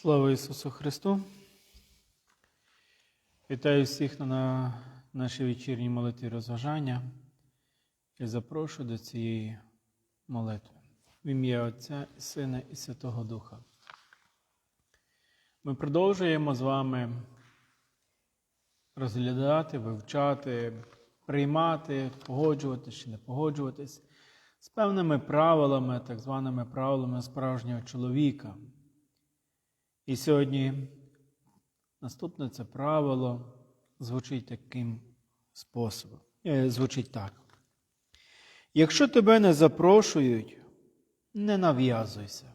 Слава Ісусу Христу! Вітаю всіх на нашій вечірній молитві розважання і запрошую до цієї молитви в ім'я Отця і Сина і Святого Духа. Ми продовжуємо з вами розглядати, вивчати, приймати, погоджуватись чи не погоджуватись з певними правилами, так званими правилами справжнього чоловіка. І сьогодні наступне це правило звучить таким способом. Е, Звучить так. Якщо тебе не запрошують, не нав'язуйся.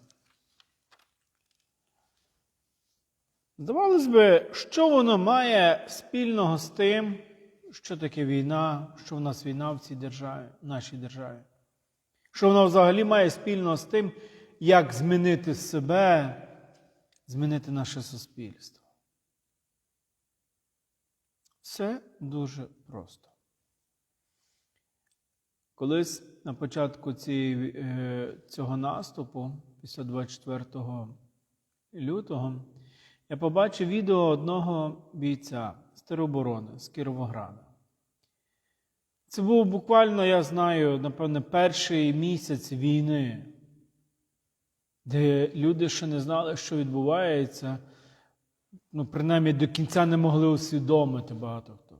Здавалось би, що воно має спільного з тим, що таке війна, що в нас війна в цій державі, в нашій державі. Що воно взагалі має спільного з тим, як змінити себе, змінити наше суспільство. Все дуже просто. Колись на початку цієї, е, цього наступу, після 24 лютого, я побачив відео одного бійця з тероборони з Кіровограда. Це був буквально, я знаю, напевне, перший місяць війни, де люди ще не знали, що відбувається, ну, принаймні до кінця не могли усвідомити багато хто.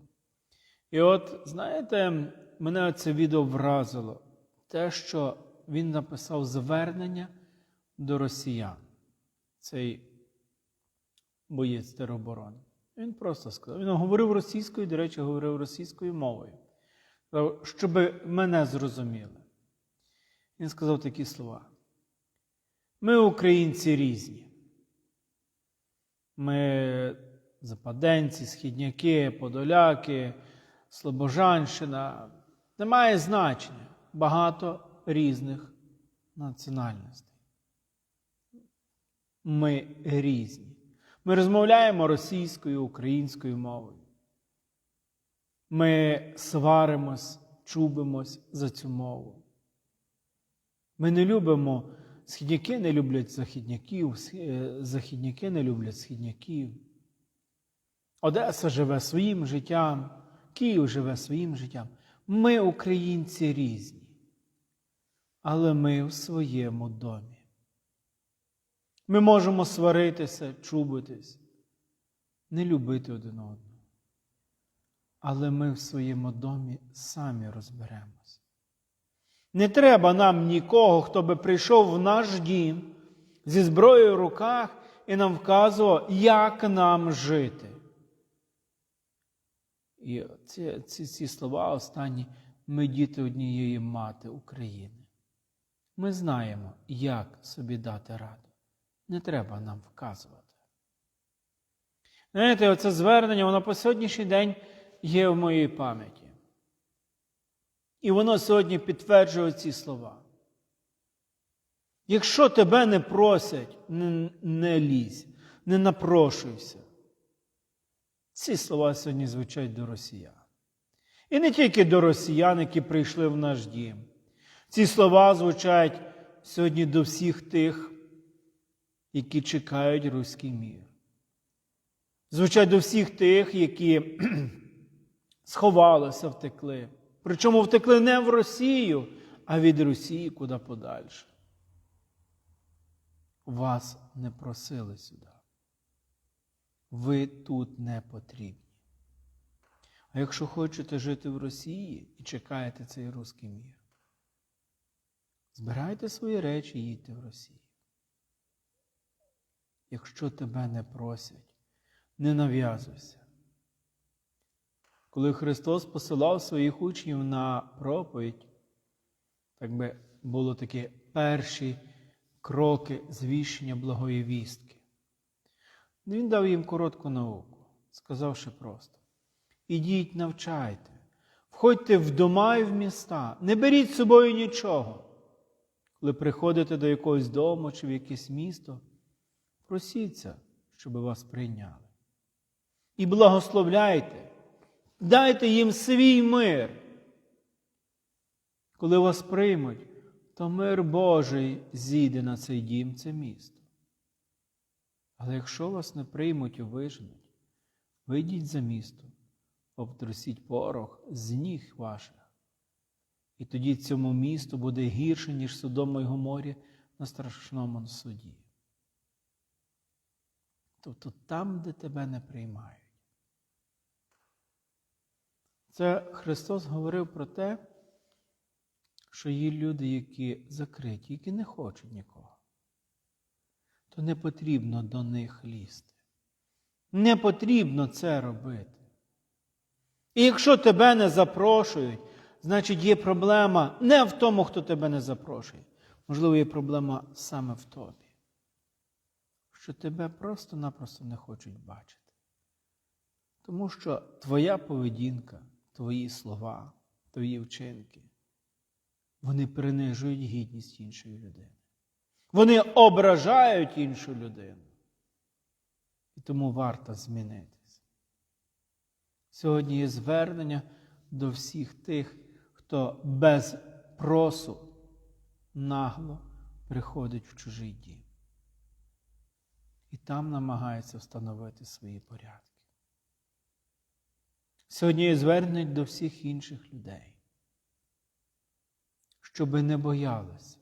І от, знаєте, мене це відео вразило. Те, що він написав звернення до росіян, цей боєць тероборони. Він просто сказав. Він говорив російською, до речі, говорив російською мовою. Щоб мене зрозуміли. Він сказав такі слова. Ми, українці, різні. Ми западенці, східняки, подоляки, Слобожанщина. Немає значення багато різних національностей. Ми різні. Ми розмовляємо російською, українською мовою. Ми сваримось, чубимось за цю мову. Ми не любимо, східняки не люблять західняків, схи- західняки не люблять східняків. Одеса живе своїм життям, Київ живе своїм життям. Ми, українці, різні, але ми в своєму домі. Ми можемо сваритися, чубитись, не любити один одного. Але ми в своєму домі самі розберемось. Не треба нам нікого, хто би прийшов в наш дім зі зброєю в руках і нам вказував, як нам жити. І ці, ці, ці слова останні ми діти однієї мати України. Ми знаємо, як собі дати раду. Не треба нам вказувати. Знаєте, оце звернення, воно по сьогоднішній день є в моїй пам'яті. І воно сьогодні підтверджує ці слова. Якщо тебе не просять, не, не лізь, не напрошуйся. Ці слова сьогодні звучать до росіян. І не тільки до росіян, які прийшли в наш дім. Ці слова звучать сьогодні до всіх тих, які чекають руський мір. Звучать до всіх тих, які сховалися, втекли. Причому втекли не в Росію, а від Росії куди подальше. Вас не просили сюди. Ви тут не потрібні. А якщо хочете жити в Росії і чекаєте цей руський мір, збирайте свої речі і їдьте в Росію. Якщо тебе не просять, не нав'язуйся. Коли Христос посилав своїх учнів на проповідь, так би було такі перші кроки звіщення благої вістки. Він дав їм коротку науку, сказавши просто: ідіть, навчайте, входьте в дома і в міста, не беріть з собою нічого. Коли приходите до якогось дому чи в якесь місто, просіться, щоб вас прийняли. І благословляйте, дайте їм свій мир. Коли вас приймуть, то мир Божий зійде на цей дім, це місто. Але якщо вас не приймуть і виженуть, вийдіть за місто, обтрусіть порох з ніг ваших. І тоді цьому місту буде гірше, ніж Содому й Гоморі на страшному суді. Тобто там, де тебе не приймають. Це Христос говорив про те, що є люди, які закриті, які не хочуть нікого. То не потрібно до них лізти. Не потрібно це робити. І якщо тебе не запрошують, значить є проблема не в тому, хто тебе не запрошує. Можливо, є проблема саме в тобі, що тебе просто-напросто не хочуть бачити. Тому що твоя поведінка, твої слова, твої вчинки, вони принижують гідність іншої людини. Вони ображають іншу людину. І тому варто змінитися. Сьогодні є звернення до всіх тих, хто без просу нагло приходить в чужий дім. І там намагається встановити свої порядки. Сьогодні є звернення до всіх інших людей, щоби не боялися.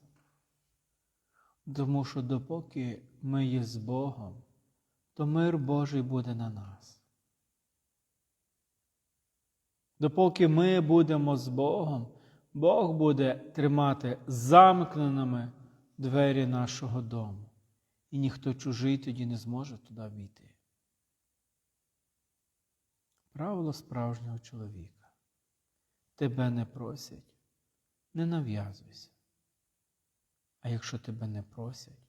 Тому що допоки ми є з Богом, то мир Божий буде на нас. Допоки ми будемо з Богом, Бог буде тримати замкненими двері нашого дому, і ніхто чужий тоді не зможе туди війти. Правило справжнього чоловіка. Тебе не просять, не нав'язуйся. А якщо тебе не просять,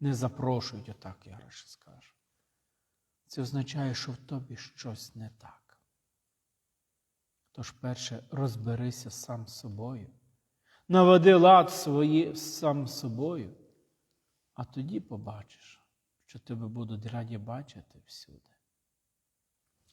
не запрошують, отак я радше скажу. Це означає, що в тобі щось не так. Тож, перше, розберися сам з собою, наведи лад свої сам з собою, а тоді побачиш, що тебе будуть раді бачити всюди.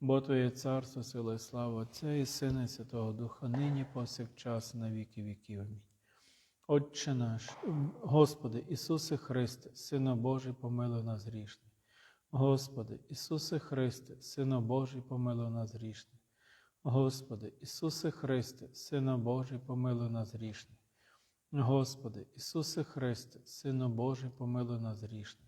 Бо Твоє царство, сила і слава Отця і Сина, і Святого Духа, нині повсякчас, на віки віків. Амінь. Отче наш, Господи, Ісусе Христе, Сина Божий, помилуй нас грішних. Господи, Ісусе Христе, Сина Божий, помилуй нас грішних. Господи, Ісусе Христе, Сина Божий, помилуй нас грішних. Господи, Ісусе Христе, Сина Божий, помилуй нас грішних.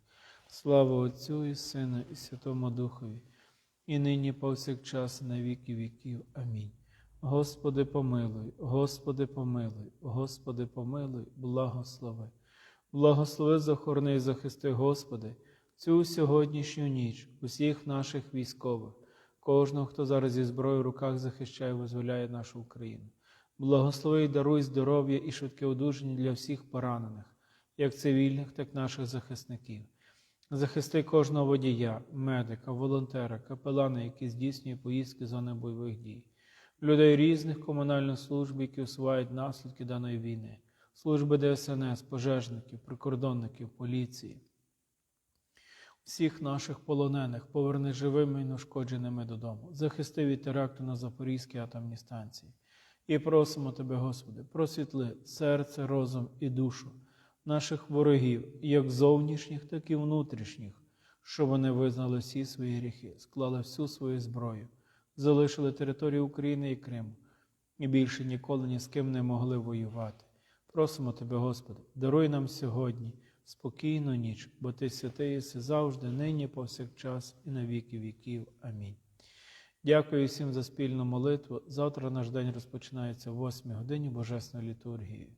Слава Отцю і Сину, і Святому Духові, і нині повсякчас, на віки віків. Амінь. Господи, помилуй, Господи, помилуй, Господи, помилуй, благослови. Благослови, захорони і захисти, Господи, цю сьогоднішню ніч, усіх наших військових, кожного, хто зараз зі зброєю в руках захищає визволяє нашу Україну. Благослови і даруй здоров'я і швидке одужання для всіх поранених, як цивільних, так і наших захисників. Захисти кожного водія, медика, волонтера, капелана, які здійснює поїздки зони бойових дій, людей різних комунальних служб, які усувають наслідки даної війни, служби ДСНС, пожежників, прикордонників, поліції, всіх наших полонених, поверни живими і неушкодженими додому, захисти від теракту на Запорізькій атомній станції. І просимо Тебе, Господи, просвітли серце, розум і душу наших ворогів, як зовнішніх, так і внутрішніх, щоб вони визнали всі свої гріхи, склали всю свою зброю, залишили територію України і Криму, і більше ніколи ні з ким не могли воювати. Просимо Тебе, Господи, даруй нам сьогодні спокійну ніч, бо Ти святий єси завжди, нині, повсякчас і на віки віків. Амінь. Дякую всім за спільну молитву. Завтра наш день розпочинається в 8 годині Божесної літургії.